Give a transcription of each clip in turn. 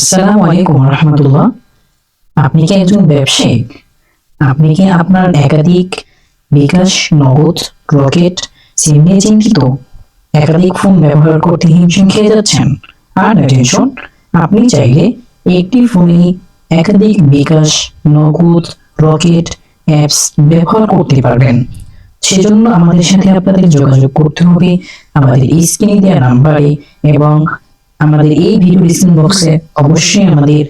আসসালামু আলাইকুম রহমতুল্লাহ আপনি কি একজন ব্যবসায়িক আপনি কি আপনার একাধিক বিকাশ, নগদ, রকেট, সিম নিয়ে চিন্তিত? একাধিক ফোন ব্যবহার করতে হিমশিম খেয়ে যাচ্ছেন? আর টেনশন আপনি চাইলে একটি ফোনে একাধিক বিকাশ, নগদ, রকেট অ্যাপস ব্যবহার করতে পারবেন। সেজন্য আমাদের সাথে আপনাদের যোগাযোগ করতে হবে। আমাদের স্ক্রিনে দেওয়া নাম্বারে এবং আমাদের এই ভিডিও ডিসক্রিপশন বক্সে অবশ্যই আমাদের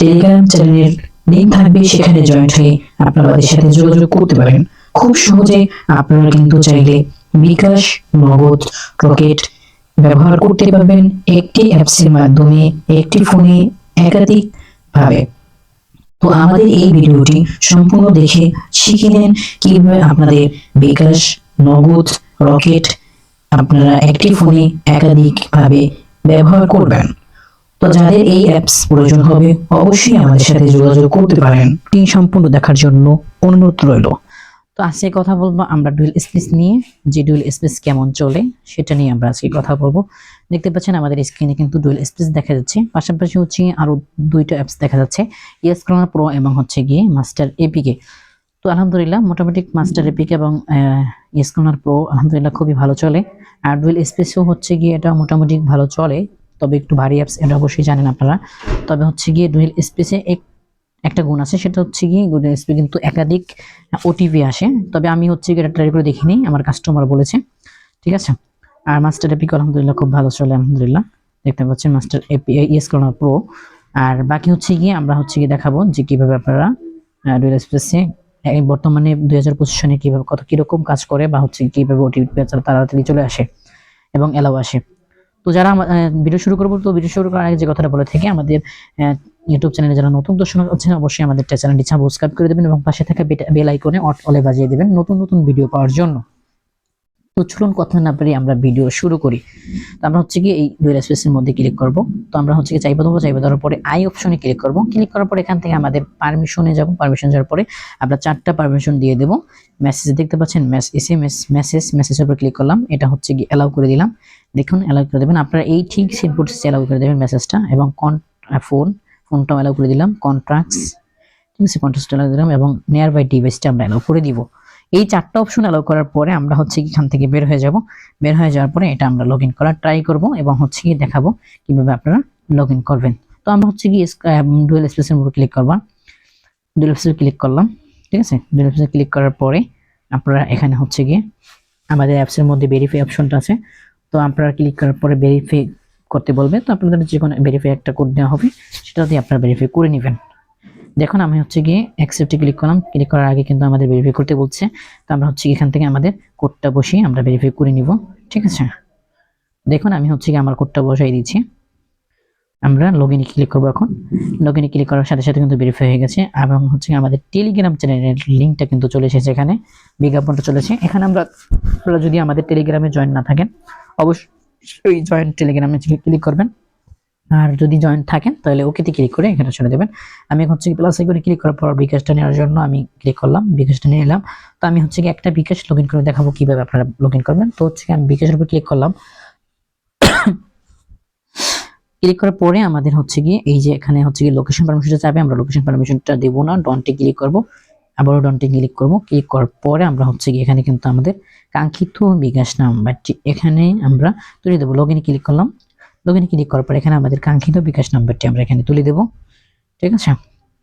টেলিগ্রাম চ্যানেলের লিংক থাকবে, সেখানে জয়েন্ট হয়ে আপনারা আমাদের সাথে যোগাযোগ করতে পারেন। খুব সহজে আপনারা কিন্তু চাইলে বিকাশ নগদ রকেট ব্যবহার করতে পারবেন একটি অ্যাপসের মাধ্যমে, একটি ফোনে একাধিক ভাবে তো আমাদের এই ভিডিওটি সম্পূর্ণ দেখে শিখে নেন কীভাবে আপনাদের বিকাশ নগদ রকেট আপনারা একটি ফোনে একাধিক ভাবে ব্যবহার করবেন। তো যাদের এই অ্যাপস প্রয়োজন হবে, অবশ্যই আমাদের সাথে যোগাযোগ করতে পারেন। টি সম্পূর্ণ দেখার জন্য অনুরোধ রইল। তো আজকে কথা বলব আমরা ডুয়েল স্পেস নিয়ে, যে ডুয়েল স্পেস কেমন চলে সেটা নিয়ে আমরা আজকে কথা বলব। দেখতে পাচ্ছেন আমাদের স্ক্রিনে কিন্তু ডুয়েল স্পেস দেখা যাচ্ছে। পাশাপাশি হচ্ছে আরও দুইটা অ্যাপস দেখা যাচ্ছে ইয়েস ক্রোনা প্রো এবং হচ্ছে গিয়ে মাস্টার এপিকে তো আলহামদুলিল্লাহ, মোটামুটি মাস্টার এপিক এবং ইয়েস ক্রোনার প্রো আলহামদুলিল্লাহ খুবই ভালো চলে। আর ডুয়েল স্পেসও হচ্ছে গিয়ে এটা মোটামুটি ভালো চলে, তবে একটু ভারী অ্যাপস এটা অবশ্যই জানেন আপনারা। তবে হচ্ছে গিয়ে ডুয়েল স্পেসে এক, একটা গুণ আছে, সেটা হচ্ছে গিয়ে ডুয়েল স্পেস কিন্তু একাধিক ওটিপি আসে। তবে আমি হচ্ছে গিয়ে এটা ট্রাই করে দেখিনি, আমার কাস্টমার বলেছে। ঠিক আছে? আর মাস্টার এপিক আলহামদুলিল্লাহ খুব ভালো চলে, আলহামদুলিল্লাহ। দেখতে পাচ্ছেন মাস্টার এপি ইয়েস করোনা প্রো আর বাকি হচ্ছে গিয়ে আমরা হচ্ছে গিয়ে দেখাবো যে কীভাবে আপনারা ডুয়েল স্পেসে বর্তমানে দুই হাজার পঁচিশ সনে কীভাবে কত কীরকম কাজ করে বা হচ্ছে কীভাবে ওটিপি তাড়াতাড়ি চলে আসে এবং এলাও আসে। তো যারা ভিডিও শুরু করব, তো ভিডিও শুরু করার আগে যে কথাটা বলে থেকে, আমাদের ইউটিউব চ্যানেলে যারা নতুন দর্শক আছেন, অবশ্যই আমাদের চ্যানেলটি সাবস্ক্রাইব করে দেবেন এবং পাশে থাকা বেল আইকনে অলে বাজিয়ে দেবেন নতুন নতুন ভিডিও পাওয়ার জন্য। তো চলুন কথা না পেরে আমরা ভিডিও শুরু করি। তো আমরা হচ্ছে কি এই ডুয়েল স্পেসের মধ্যে ক্লিক করব। তো আমরা হচ্ছে কি চাইব দেবো, চাইব দেওয়ার পরে আই অপশনে ক্লিক করব। ক্লিক করার পরে এখান থেকে আমাদের পারমিশনে যাব। পারমিশন যাওয়ার পরে আমরা চারটা পারমিশন দিয়ে দেবো। মেসেজ দেখতে পাচ্ছেন মেস এস এম এস মেসেজ মেসেজের উপর ক্লিক করলাম। এটা হচ্ছে কি অ্যালাউ করে দিলাম। দেখুন অ্যালাউ করে দেবেন। আপনারা এই ঠিক সেম প্রসেসে অ্যালাউ করে দেবেন মেসেজটা এবং কন ফোন ফোনটাও অ্যালাউ করে দিলাম। কন্ট্রাক্টস ঠিক আছে কন্ট্রাক্ট অ্যালাউ দিলাম এবং নিয়ার বাই ডিভাইসটা আমরা অ্যালাউ করে দিব। এই চারটা অপশন অ্যালাউ করার পরে আমরা হচ্ছে এখান থেকে বের হয়ে যাব। বের হয়ে যাওয়ার পরে এটা আমরা লগ ইন করার ট্রাই করব এবং হচ্ছে গিয়ে দেখাবো কীভাবে আপনারা লগ ইন করবেন। তো আমরা হচ্ছে গিয়ে ডুয়েল স্পেসের উপর ক্লিক করবা। ডুয়েল স্পেসে ক্লিক করলাম, ঠিক আছে? ডুয়েল স্পেসে ক্লিক করার পরে আপনারা এখানে হচ্ছে গিয়ে আমাদের অ্যাপসের মধ্যে ভেরিফাই অপশনটা আছে। তো আপনারা ক্লিক করার পরে ভেরিফাই করতে বলবে। তো আপনাদের যে কোনো ভেরিফাই একটা কোড দেওয়া হবে, সেটা দিয়ে আপনারা ভেরিফাই করে নেবেন। দেখুন, আমি হচ্ছে গিয়ে অ্যাকসেপ্টে ক্লিক করলাম। ক্লিক করার আগে কিন্তু আমাদের ভেরিফাই করতে বলছে। তো আমরা হচ্ছে এখান থেকে আমাদের কোডটা বসিয়ে আমরা ভেরিফাই করে নিব। ঠিক আছে? দেখুন, আমি হচ্ছে গিয়ে আমার কোডটা বসাই দিচ্ছি। আমরা লগ ইনে ক্লিক করব এখন। লগ ইনে ক্লিক করার সাথে সাথে কিন্তু ভেরিফাই হয়ে গেছে। এবং হচ্ছে আমাদের টেলিগ্রাম চ্যানেলের লিঙ্কটা কিন্তু চলে এসেছে এখানে। বিজ্ঞাপনটা চলেছে এখানে আমরা যদি আমাদের টেলিগ্রামে জয়েন না থাকেন, অবশ্যই জয়েন টেলিগ্রামে ক্লিক করবেন। আর যদি জয়েন্ট থাকেন, তাহলে ওকেতে ক্লিক করে এখানে ছেড়ে দেবেন আমি এখন হচ্ছে প্লাস করে ক্লিক করার পর বিকাশটা নেওয়ার জন্য আমি ক্লিক করলাম, বিকাশটা নিয়ে নিলাম তো আমি হচ্ছে কি একটা বিকাশ লগ করে দেখাবো কীভাবে আপনারা লগ করবেন। তো হচ্ছে আমি বিকাশের উপর ক্লিক করলাম। ক্লিক করার পরে আমাদের হচ্ছে গিয়ে এই যে এখানে হচ্ছে গিয়ে লোকেশন পারমিশনটা চাবে আমরা লোকেশন পারমিশনটা দেবো না ডনটে ক্লিক করব। আবারও ডনটে ক্লিক করব। ক্লিক করার পরে আমরা হচ্ছে গিয়ে এখানে কিন্তু আমাদের কাঙ্ক্ষিত বিকাশ নাম্বারটি এখানে আমরা তুলে দেবো। লগ ক্লিক করলাম। লগ ক্লিক করার পর এখানে আমাদের কাঙ্ক্ষিত বিকাশ নাম্বারটি আমরা এখানে তুলে দেব। ঠিক আছে?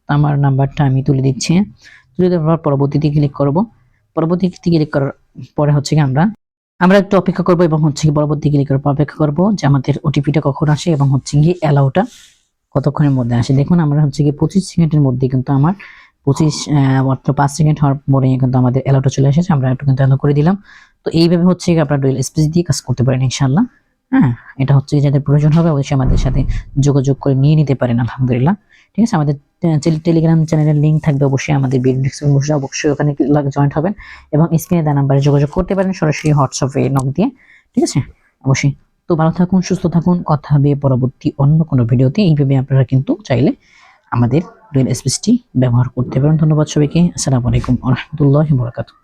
আমার নাম্বারটা আমি তুলে দিচ্ছি। তুলে দেওয়ার পর পরবর্তীতে ক্লিক করব। পরবর্তীতে ক্লিক করার পরে হচ্ছে কি আমরা আমরা একটু অপেক্ষা করব এবং হচ্ছে কি পরবর্তী ক্লিক করার পর অপেক্ষা করব যে আমাদের ওটিপিটা কখন আসে এবং হচ্ছে গিয়ে অ্যালাউটা কতক্ষণের মধ্যে আসে। দেখুন, আমরা হচ্ছে গিয়ে পঁচিশ সেকেন্ডের মধ্যে কিন্তু আমার পঁচিশ মাত্র পাঁচ সেকেন্ড হওয়ার পরে কিন্তু আমাদের অ্যালাউটা চলে এসেছে। আমরা একটু কিন্তু অ্যালাউ করে দিলাম। তো এইভাবে হচ্ছে আপনারা ডুয়েল স্পেস দিয়ে কাজ করতে পারেন ইনশাল্লাহ হ্যাঁ এটা হচ্ছে যাদের প্রয়োজন হবে অবশ্যই আমাদের সাথে যোগাযোগ করে নিয়ে নিতে পারেন, আলহামদুলিল্লাহ। ঠিক আছে, আমাদের টেলিগ্রাম চ্যানেলের লিঙ্ক থাকবে অবশ্যই আমাদের অবশ্যই ওখানে জয়েন্ট হবেন এবং স্ক্রিনে দেওয়া নাম্বারে যোগাযোগ করতে পারেন, সরাসরি হোয়াটসঅ্যাপে নক দিয়ে। ঠিক আছে, অবশ্যই। তো ভালো থাকুন, সুস্থ থাকুন, কথা হবে পরবর্তী অন্য কোনো ভিডিওতে এইভাবে আপনারা কিন্তু চাইলে আমাদের ডুয়েল স্পেসটি ব্যবহার করতে পারেন। ধন্যবাদ সবাইকে। আসসালামু আলাইকুম রহমতুল্লাহ বরকাতুহ।